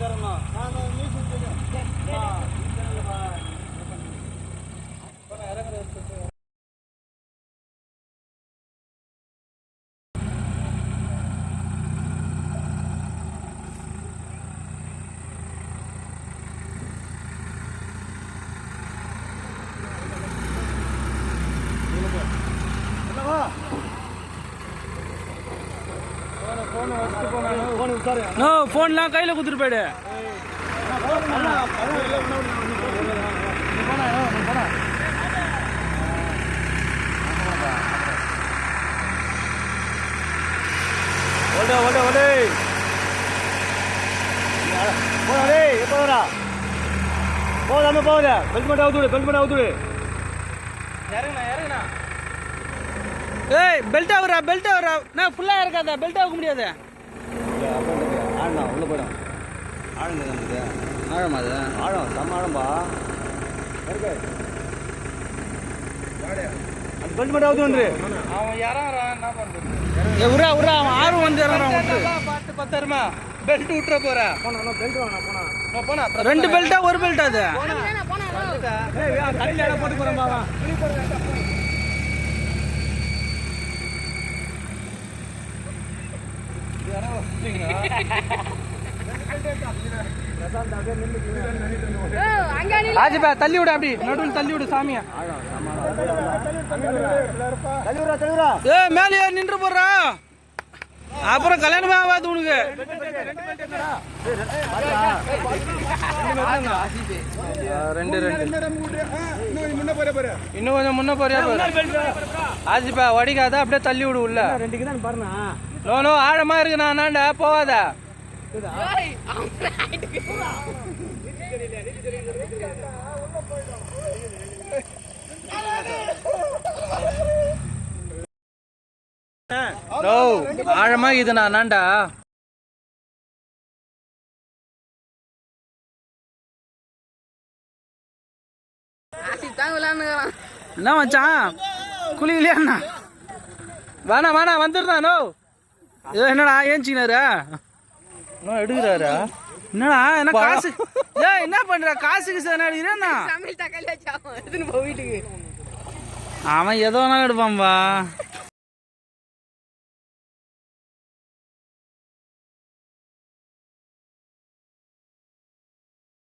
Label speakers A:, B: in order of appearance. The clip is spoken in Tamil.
A: సమాచారం Come on. நோ ஃபோன்லாம் கையில் கொடுத்துட்டு போயிடு.
B: ஓடு ஓடு ஓடு. போடா வரா போதாம போகுது. பெல்ட் மட்டும் அவுத்துடு பெல்ட் மட்டும் அவுத்துடு
A: ஏய் பெல்ட் ஆகுறா பெல்ட் ஆகுறா நான் ஃபுல்லாக இருக்காதா பெல்ட் ஆக முடியாது.
B: ஆழம் உள்ள போயிடும் ஆழம் இருக்குது
A: ஆழமா அது?
B: ஆழம் செம்ம ஆழம்பா. இருக்கு. அந்த பெல்ட் மட்டும் அவுத்துண்டு
C: அவன் இறங்குறான் என்ன பண்றது?
A: ஏ உரா உரா அவன் ஆர்வம் வந்து இறங்குறான்.
C: பார்த்து பத்திரமா? பெல்ட் விட்டுற போற.
B: பெல்ட் வாங்க போனா.
C: போனா
A: ரெண்டு பெல்ட்டா ஒரு பெல்ட் அது?
B: போட்டு போறேன்
C: ராஜபா தள்ளி விடு அப்படி. நடுவில் தள்ளி விடு சாமியா.
A: ஏ மேலே நின்று போடுறா. அப்புறம் கல்யாணமே ஆகாது உனக்கு. ரெண்டு ரெண்டு. இன்னும் கொஞ்சம் முன்ன போறியா ஆஜிப்பா வடிக்காத அப்படியே தள்ளி விடு உள்ள.
B: ரெண்டுக்கு தான் பாருண்ணா
A: நோ நோ ஆழமா இருக்கு நான் போவாத நோ ஆழமா இது நான் நாண்டா என்ன மச்சான்? குளிக்கலையா என்ன? வேணா வேணா வந்துடுறா நோ ஏ, என்னடா ஏஞ்சினாரா
C: இன்னும் எடுக்கிறாரா?
A: என்னடா என்ன காசு ஏ என்ன பண்ற? காசுக்கு
D: போ வீட்டுக்கு.
A: அவன் எதோ வேணாலும் எடுப்பான்பா